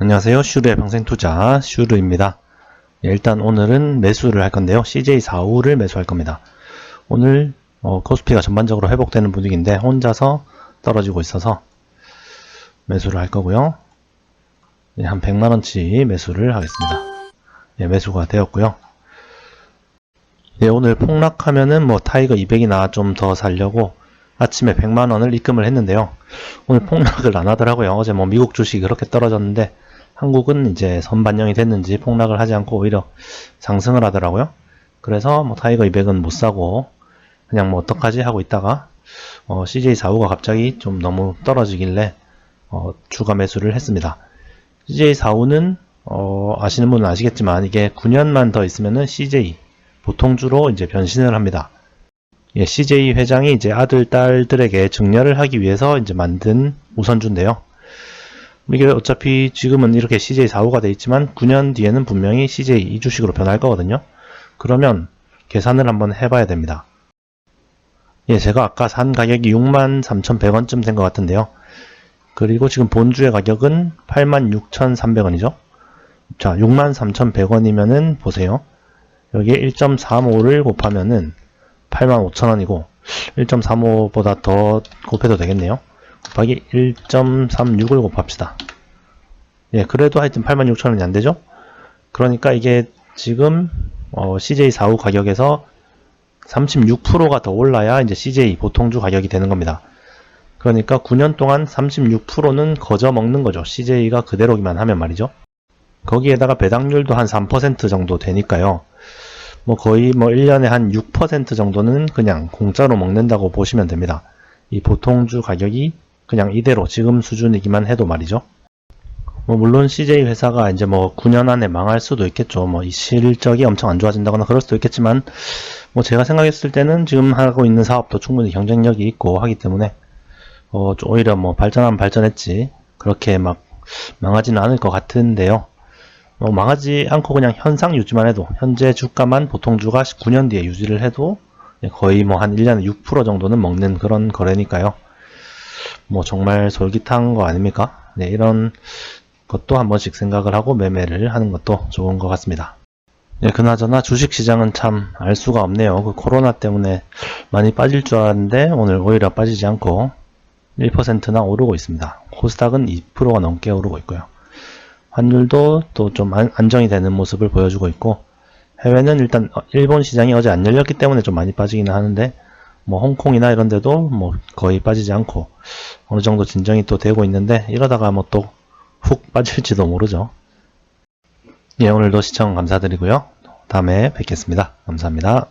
안녕하세요. 슈르의 평생투자 슈르입니다. 예, 일단 오늘은 매수를 할 건데요. CJ45를 매수할 겁니다. 오늘 어, 코스피가 전반적으로 회복되는 분위기인데 혼자서 떨어지고 있어서 매수를 할 거고요. 예, 한 100만원치 매수를 하겠습니다. 예, 매수가 되었고요. 예, 오늘 폭락하면은 뭐 타이거 200이나 좀 더 살려고 아침에 100만 원을 입금을 했는데요. 오늘 폭락을 안 하더라고요. 어제 뭐 미국 주식이 그렇게 떨어졌는데 한국은 이제 선반영이 됐는지 폭락을 하지 않고 오히려 상승을 하더라고요. 그래서 뭐 타이거 200은 못 사고 그냥 뭐 어떡하지 하고 있다가 어, CJ45가 갑자기 좀 너무 떨어지길래 어, 추가 매수를 했습니다. CJ45는 어, 아시는 분은 아시겠지만 이게 9년만 더 있으면은 CJ 보통주로 이제 변신을 합니다. 예, CJ 회장이 이제 아들, 딸들에게 증여를 하기 위해서 이제 만든 우선주인데요. 이게 어차피 지금은 이렇게 CJ45가 돼 있지만 9년 뒤에는 분명히 CJ 이 주식으로 변할 거거든요. 그러면 계산을 한번 해봐야 됩니다. 예, 제가 아까 산 가격이 63,100원쯤 된 것 같은데요. 그리고 지금 본주의 가격은 86,300원이죠. 자, 63,100원이면은 보세요. 여기에 1.35를 곱하면은 85,000원이고 1.35보다 더 곱해도 되겠네요. 곱하기 1.36을 곱합시다. 예, 그래도 하여튼 86,000원이 안 되죠? 그러니까 이게 지금 어, CJ45 가격에서 36%가 더 올라야 이제 CJ 보통주 가격이 되는 겁니다. 그러니까 9년 동안 36%는 거저 먹는 거죠. CJ가 그대로기만 하면 말이죠. 거기에다가 배당률도 한 3% 정도 되니까요. 뭐 거의 뭐 1년에 한 6% 정도는 그냥 공짜로 먹는다고 보시면 됩니다. 이 보통주 가격이 그냥 이대로 지금 수준이기만 해도 말이죠. 뭐 물론 CJ 회사가 이제 뭐 9년 안에 망할 수도 있겠죠. 뭐 이 실적이 엄청 안 좋아진다거나 그럴 수도 있겠지만 뭐 제가 생각했을 때는 지금 하고 있는 사업도 충분히 경쟁력이 있고 하기 때문에 어, 좀 오히려 뭐 발전하면 발전했지 그렇게 막 망하지는 않을 것 같은데요. 뭐 망하지 않고 그냥 현상 유지만 해도 현재 주가만 보통주가 9년 뒤에 유지를 해도 거의 뭐 한 1년에 6% 정도는 먹는 그런 거래니까요. 뭐 정말 솔깃한 거 아닙니까? 네, 이런 것도 한 번씩 생각을 하고 매매를 하는 것도 좋은 것 같습니다. 예, 그나저나 주식시장은 참 알 수가 없네요. 그 코로나 때문에 많이 빠질 줄 알았는데 오늘 오히려 빠지지 않고 1%나 오르고 있습니다. 코스닥은 2%가 넘게 오르고 있고요. 환율도 또 좀 안정이 되는 모습을 보여주고 있고 해외는 일단 어, 일본 시장이 어제 안 열렸기 때문에 좀 많이 빠지기는 하는데 뭐 홍콩이나 이런 데도 뭐 거의 빠지지 않고 어느 정도 진정이 또 되고 있는데 이러다가 뭐 또 훅 빠질지도 모르죠. 예, 오늘도 시청 감사드리고요. 다음에 뵙겠습니다. 감사합니다.